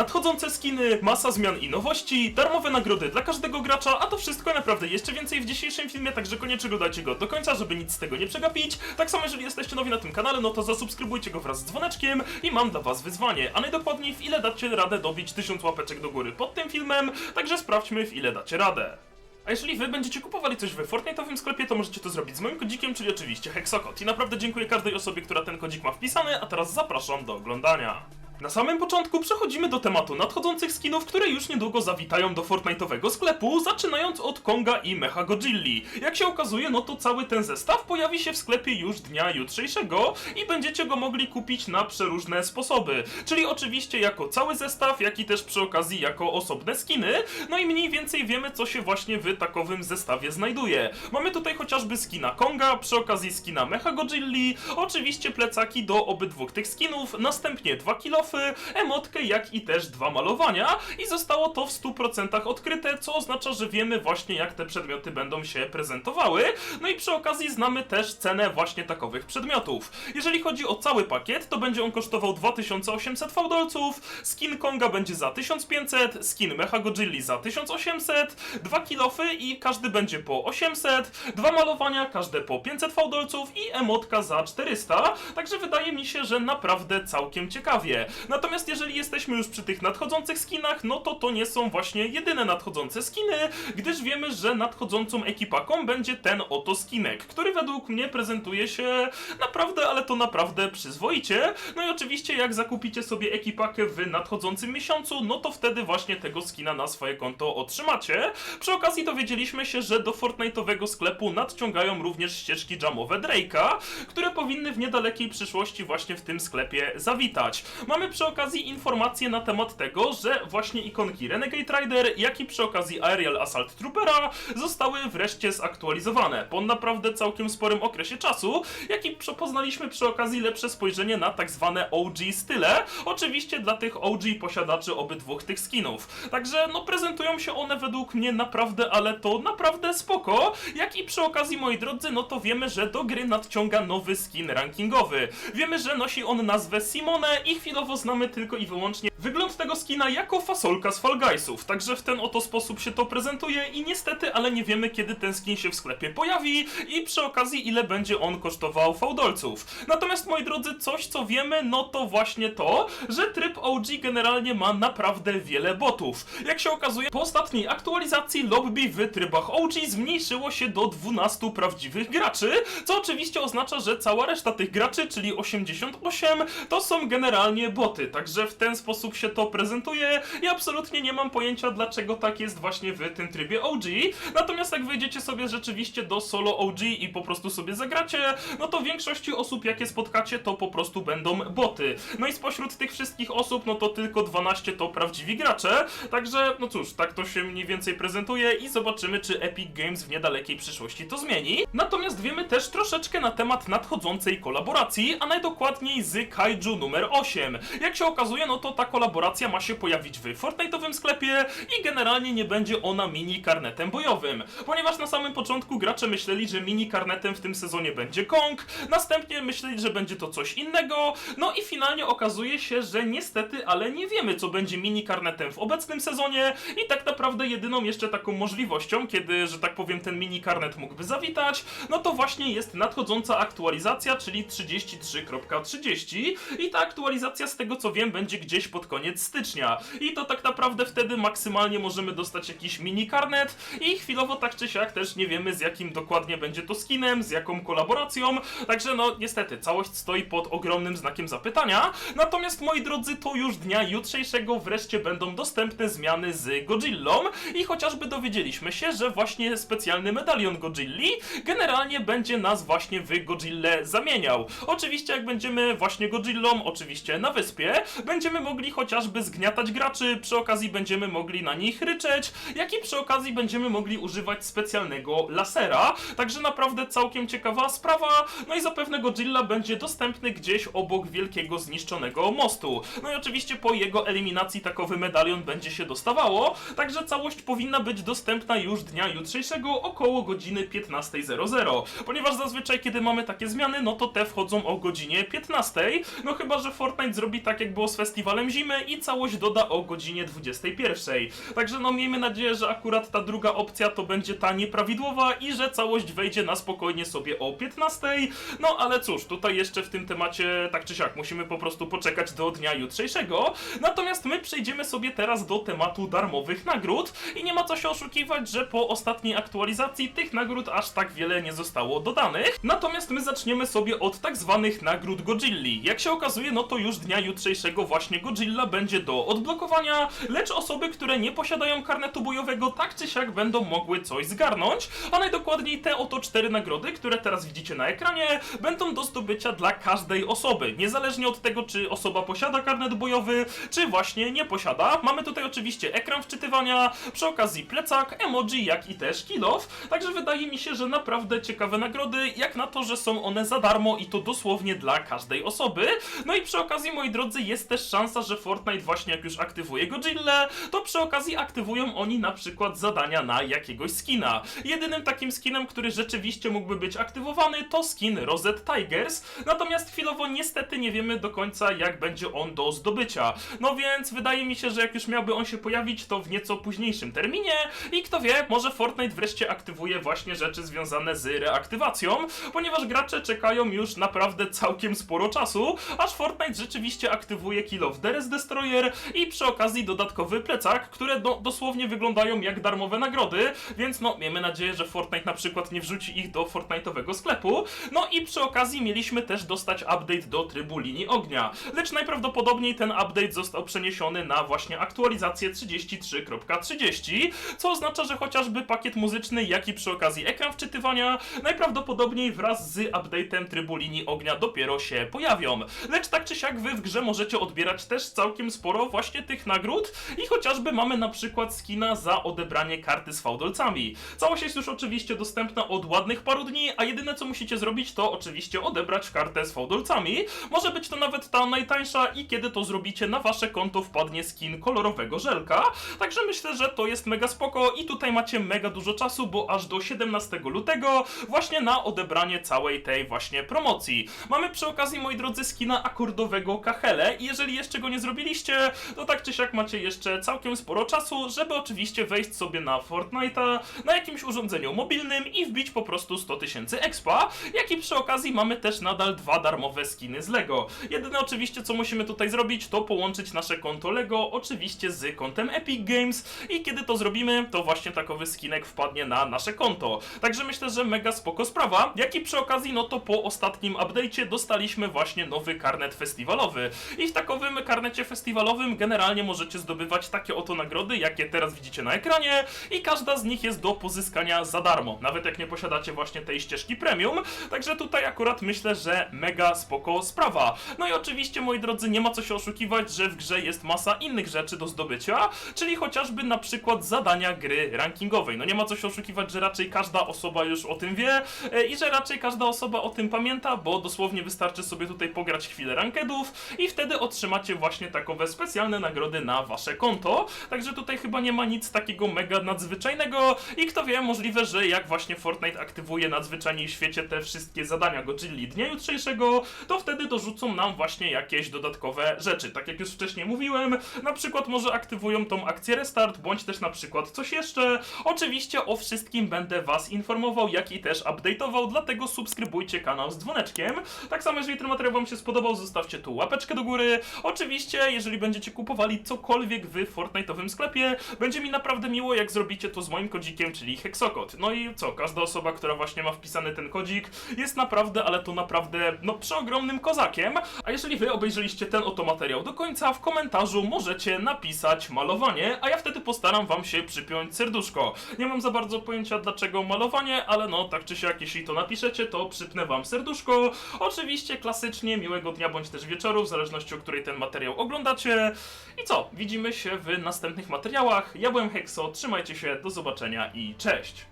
nadchodzące skiny, masa zmian i nowości, darmowe nagrody dla każdego gracza, a to wszystko naprawdę jeszcze więcej w dzisiejszym filmie, także koniecznie oglądajcie go do końca, żeby nic z tego nie przegapić. Tak samo jeżeli jesteście nowi na tym kanale, no to zasubskrybujcie go wraz z dzwoneczkiem i mam dla was wyzwanie, a najdokładniej w ile dacie radę dobić 1000 łapeczek do góry pod tym filmem, także sprawdźmy w ile dacie radę. A jeżeli wy będziecie kupowali coś w Fortnite'owym sklepie, to możecie to zrobić z moim kodzikiem, czyli oczywiście Hexokod. I naprawdę dziękuję każdej osobie, która ten kodzik ma wpisany, a teraz zapraszam do oglądania. Na samym początku przechodzimy do tematu nadchodzących skinów, które już niedługo zawitają do Fortnite'owego sklepu, zaczynając od Konga i Mecha Godzilli. Jak się okazuje, no to cały ten zestaw pojawi się w sklepie już dnia jutrzejszego i będziecie go mogli kupić na przeróżne sposoby. Czyli oczywiście jako cały zestaw, jak i też przy okazji jako osobne skiny. No i mniej więcej wiemy, co się właśnie w takowym zestawie znajduje. Mamy tutaj chociażby skina Konga, przy okazji skina Mecha Godzilli, oczywiście plecaki do obydwu tych skinów, następnie dwa kilofy, emotkę, jak i też dwa malowania i zostało to w 100% odkryte, co oznacza, że wiemy właśnie jak te przedmioty będą się prezentowały. No i przy okazji znamy też cenę właśnie takowych przedmiotów. Jeżeli chodzi o cały pakiet, to będzie on kosztował 2800 fałdolców, skin Konga będzie za 1500, skin Mecha Godzilli za 1800, dwa kilofy i każdy będzie po 800, dwa malowania, każde po 500 fałdolców i emotka za 400, także wydaje mi się, że naprawdę całkiem ciekawie. Natomiast jeżeli jesteśmy już przy tych nadchodzących skinach, no to to nie są właśnie jedyne nadchodzące skiny, gdyż wiemy, że nadchodzącą ekipaką będzie ten oto skinek, który według mnie prezentuje się naprawdę, ale to naprawdę przyzwoicie. No i oczywiście jak zakupicie sobie ekipakę w nadchodzącym miesiącu, no to wtedy właśnie tego skina na swoje konto otrzymacie. Przy okazji dowiedzieliśmy się, że do Fortnite'owego sklepu nadciągają również ścieżki jamowe Drake'a, które powinny w niedalekiej przyszłości właśnie w tym sklepie zawitać. Mamy przy okazji informacje na temat tego, że właśnie ikonki Renegade Rider, jak i przy okazji Aerial Assault Troopera zostały wreszcie zaktualizowane po naprawdę całkiem sporym okresie czasu, jak i poznaliśmy przy okazji lepsze spojrzenie na tak zwane OG style, oczywiście dla tych OG posiadaczy obydwu tych skinów. Także no prezentują się one według mnie naprawdę, ale to naprawdę spoko, jak i przy okazji moi drodzy, no to wiemy, że do gry nadciąga nowy skin rankingowy. Wiemy, że nosi on nazwę Simone i chwilowo znamy tylko i wyłącznie wygląd tego skina jako fasolka z Fall Guysów, także w ten oto sposób się to prezentuje i niestety, ale nie wiemy kiedy ten skin się w sklepie pojawi i przy okazji ile będzie on kosztował fałdolców. Natomiast moi drodzy, coś co wiemy, no to właśnie to, że tryb OG generalnie ma naprawdę wiele botów. Jak się okazuje, po ostatniej aktualizacji lobby w trybach OG zmniejszyło się do 12 prawdziwych graczy, co oczywiście oznacza, że cała reszta tych graczy, czyli 88, to są generalnie boty, także w ten sposób się to prezentuje i absolutnie nie mam pojęcia dlaczego tak jest właśnie w tym trybie OG, natomiast jak wejdziecie sobie rzeczywiście do solo OG i po prostu sobie zagracie, no to w większości osób jakie spotkacie to po prostu będą boty. No i spośród tych wszystkich osób, no to tylko 12 to prawdziwi gracze, także no cóż, tak to się mniej więcej prezentuje i zobaczymy czy Epic Games w niedalekiej przyszłości to zmieni. Natomiast wiemy też troszeczkę na temat nadchodzącej kolaboracji, a najdokładniej z Kaiju numer 8. Jak się okazuje, no to ta kolaboracja ma się pojawić w Fortnite'owym sklepie i generalnie nie będzie ona mini karnetem bojowym, ponieważ na samym początku gracze myśleli, że mini karnetem w tym sezonie będzie Kong, następnie myśleli, że będzie to coś innego, no i finalnie okazuje się, że niestety, ale nie wiemy, co będzie mini karnetem w obecnym sezonie i tak naprawdę jedyną jeszcze taką możliwością, kiedy, że tak powiem, ten mini karnet mógłby zawitać, no to właśnie jest nadchodząca aktualizacja, czyli 33.30 i ta aktualizacja tego co wiem będzie gdzieś pod koniec stycznia. I to tak naprawdę wtedy maksymalnie możemy dostać jakiś mini karnet. I chwilowo tak czy siak też nie wiemy z jakim dokładnie będzie to skinem, z jaką kolaboracją, także no niestety całość stoi pod ogromnym znakiem zapytania, natomiast moi drodzy to już dnia jutrzejszego. Wreszcie będą dostępne zmiany z Godzillą. I chociażby dowiedzieliśmy się, że właśnie specjalny medalion Godzilli generalnie będzie nas właśnie w Godzillę zamieniał. Oczywiście jak będziemy właśnie Godzillą, oczywiście na wyspie, będziemy mogli chociażby zgniatać graczy, przy okazji będziemy mogli na nich ryczeć, jak i przy okazji będziemy mogli używać specjalnego lasera, także naprawdę całkiem ciekawa sprawa, no i zapewne Godzilla będzie dostępny gdzieś obok wielkiego zniszczonego mostu. No i oczywiście po jego eliminacji takowy medalion będzie się dostawało, także całość powinna być dostępna już dnia jutrzejszego około godziny 15.00, ponieważ zazwyczaj kiedy mamy takie zmiany, no to te wchodzą o godzinie 15, no chyba, że Fortnite zrobi tak jak było z festiwalem zimy i całość doda o godzinie 21. Także no miejmy nadzieję, że akurat ta druga opcja to będzie ta nieprawidłowa i że całość wejdzie na spokojnie sobie o 15. No ale cóż, tutaj jeszcze w tym temacie tak czy siak musimy po prostu poczekać do dnia jutrzejszego. Natomiast my przejdziemy sobie teraz do tematu darmowych nagród i nie ma co się oszukiwać, że po ostatniej aktualizacji tych nagród aż tak wiele nie zostało dodanych. Natomiast my zaczniemy sobie od tak zwanych nagród Godzilli. Jak się okazuje, no to już dnia jutrzejszego właśnie Godzilla będzie do odblokowania, lecz osoby, które nie posiadają karnetu bojowego tak czy siak będą mogły coś zgarnąć, a najdokładniej te oto cztery nagrody, które teraz widzicie na ekranie, będą do zdobycia dla każdej osoby, niezależnie od tego, czy osoba posiada karnet bojowy, czy właśnie nie posiada. Mamy tutaj oczywiście ekran wczytywania, przy okazji plecak, emoji, jak i też kill off, także wydaje mi się, że naprawdę ciekawe nagrody, jak na to, że są one za darmo i to dosłownie dla każdej osoby. No i przy okazji, moi drodzy, jest też szansa, że Fortnite właśnie jak już aktywuje Godzilla, to przy okazji aktywują oni na przykład zadania na jakiegoś skina. Jedynym takim skinem, który rzeczywiście mógłby być aktywowany, to skin Rosette Tigers, natomiast chwilowo niestety nie wiemy do końca, jak będzie on do zdobycia. No więc wydaje mi się, że jak już miałby on się pojawić, to w nieco późniejszym terminie i kto wie, może Fortnite wreszcie aktywuje właśnie rzeczy związane z reaktywacją, ponieważ gracze czekają już naprawdę całkiem sporo czasu, aż Fortnite rzeczywiście aktywuje Kill of Deres Destroyer i przy okazji dodatkowy plecak, które do, dosłownie wyglądają jak darmowe nagrody, więc no miejmy nadzieję, że Fortnite na przykład nie wrzuci ich do Fortnite'owego sklepu. No i przy okazji mieliśmy też dostać update do trybu linii ognia, lecz najprawdopodobniej ten update został przeniesiony na właśnie aktualizację 33.30, co oznacza, że chociażby pakiet muzyczny, jak i przy okazji ekran wczytywania najprawdopodobniej wraz z update'em trybu linii ognia dopiero się pojawią. Lecz tak czy siak wy w grze możecie odbierać też całkiem sporo właśnie tych nagród i chociażby mamy na przykład skina za odebranie karty z fałdolcami. Całość jest już oczywiście dostępna od ładnych paru dni, a jedyne co musicie zrobić to oczywiście odebrać kartę z fałdolcami. Może być to nawet ta najtańsza i kiedy to zrobicie na wasze konto wpadnie skin kolorowego żelka. Także myślę, że to jest mega spoko i tutaj macie mega dużo czasu, bo aż do 17 lutego właśnie na odebranie całej tej właśnie promocji. Mamy przy okazji, moi drodzy, skina akordowego Kachele i jeżeli jeszcze go nie zrobiliście, to tak czy siak macie jeszcze całkiem sporo czasu, żeby oczywiście wejść sobie na Fortnite'a na jakimś urządzeniu mobilnym i wbić po prostu 100 tysięcy expa, jak i przy okazji mamy też nadal dwa darmowe skiny z LEGO. Jedyne oczywiście, co musimy tutaj zrobić, to połączyć nasze konto LEGO oczywiście z kontem Epic Games i kiedy to zrobimy, to właśnie takowy skinek wpadnie na nasze konto. Także myślę, że mega spoko sprawa, jak i przy okazji, no to po ostatnim update'cie dostaliśmy właśnie nowy karnet festiwalowy. I w takowym karnecie festiwalowym generalnie możecie zdobywać takie oto nagrody, jakie teraz widzicie na ekranie i każda z nich jest do pozyskania za darmo, nawet jak nie posiadacie właśnie tej ścieżki premium. Także tutaj akurat myślę, że mega spoko sprawa. No i oczywiście, moi drodzy, nie ma co się oszukiwać, że w grze jest masa innych rzeczy do zdobycia, czyli chociażby na przykład zadania gry rankingowej. No nie ma co się oszukiwać, że raczej każda osoba już o tym wie e, i że raczej każda osoba o tym pamięta, bo dosłownie wystarczy sobie tutaj pograć chwilę rankedów i wtedy otrzymacie właśnie takowe specjalne nagrody na wasze konto. Także tutaj chyba nie ma nic takiego mega nadzwyczajnego i kto wie, możliwe, że jak właśnie Fortnite aktywuje nadzwyczajnie w świecie te wszystkie zadania Godzilli dnia jutrzejszego, to wtedy dorzucą nam właśnie jakieś dodatkowe rzeczy. Tak jak już wcześniej mówiłem, na przykład może aktywują tą akcję Restart, bądź też na przykład coś jeszcze. Oczywiście o wszystkim będę was informował, jak i też update'ował, dlatego subskrybujcie kanał z dzwoneczkiem. Tak samo, jeżeli ten materiał wam się spodobał, zostawcie tu łapeczkę do góry. Oczywiście, jeżeli będziecie kupowali cokolwiek w Fortnite'owym sklepie, będzie mi naprawdę miło, jak zrobicie to z moim kodzikiem, czyli Hexokod. No i co, każda osoba, która właśnie ma wpisany ten kodzik, jest naprawdę, ale to naprawdę, no przeogromnym kozakiem. A jeżeli wy obejrzeliście ten oto materiał do końca, w komentarzu możecie napisać malowanie, a ja wtedy postaram wam się przypiąć serduszko. Nie mam za bardzo pojęcia dlaczego malowanie, ale no tak czy siak, jeśli to napiszecie, to przypnę wam serduszko. Oczywiście klasycznie miłego dnia bądź też wieczoru, w zależności o której ten materiał oglądacie. I co? Widzimy się w następnych materiałach. Ja byłem Hexo, trzymajcie się, do zobaczenia i cześć!